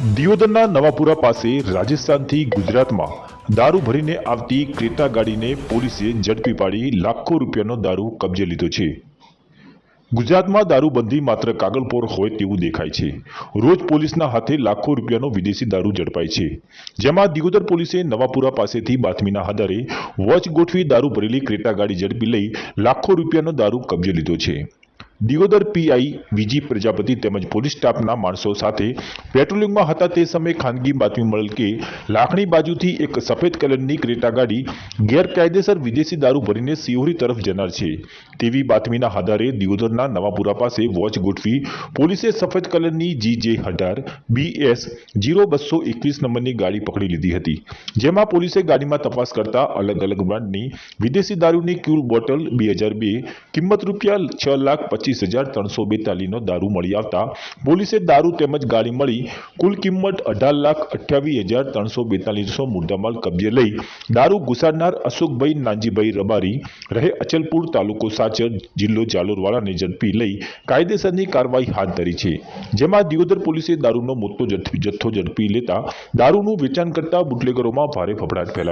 દિયોદરના નવાપુરા પાસે રાજસ્થાનથી ગુજરાતમાં દારૂ ભરીને આવતી ક્રેટા ગાડીને પોલીસે ઝડપી પાડી લાખો રૂપિયાનો દારૂ કબજે લીધો છે. ગુજરાતમાં દારૂબંધી માત્ર કાગળપોર હોય તેવું દેખાય છે. રોજ પોલીસના હાથે લાખો રૂપિયાનો વિદેશી દારૂ ઝડપાય છે. જેમાં દિયોદર પોલીસે નવાપુરા પાસેથી બાતમીના આધારે વોચ ગોઠવી દારૂ ભરેલી ક્રેટા ગાડી ઝડપી લઈ લાખો રૂપિયાનો દારૂ કબજે લીધો છે. દિયોદર પીઆઈ વીજી પ્રજાપતિ તેમજ પોલીસ સ્ટાફના માણસો સાથે પેટ્રોલિંગમાં હતા તે સમયે ખાનગી બાતમી મળેલ કે લાખણી બાજુથી એક સફેદ કલરની ક્રેટા ગાડી ગેરકાયદેસર વિદેશી દારૂ ભરીને સિહોરી તરફ જનાર છે. તેવી બાતમીના આધારે દિયોદરના નવાપુરા પાસે વોચ ગોઠવી પોલીસે સફેદ કલરની જી જે અઢાર બીએસ જીરો બસો એકવીસ નંબરની ગાડી પકડી લીધી હતી. જેમાં પોલીસે ગાડીમાં તપાસ કરતા અલગ અલગ બ્રાન્ડની વિદેશી દારૂની ક્યુલ બોટલ બે હજાર બે કિંમત રૂપિયા છ લાખ પચીસ હજાર ત્રણસો બેતાલીસનો દારૂ મળી આવતા પોલીસે દારૂ તેમજ ગાડી મળી કુલ કિંમત અઢાર લાખ અઠ્યાવીસ હજાર ત્રણસો બેતાલીસનો મુદ્દામાલ કબજે લઈ દારૂ ઘુસાડનાર અશોકભાઈ નાનજીભાઈ રબારી રહે અચલપુર તાલુકો સાચર જિલ્લો જાલોરવાળાને ઝડપી લઈ કાયદેસરની કાર્યવાહી હાથ ધરી છે. જેમાં દિયોદર પોલીસે દારૂનો મોટો જથ્થો જથ્થો ઝડપી લેતા દારૂનું વેચાણ કરતા બુટલેગરોમાં ભારે ફફડાટ ફેલાયો.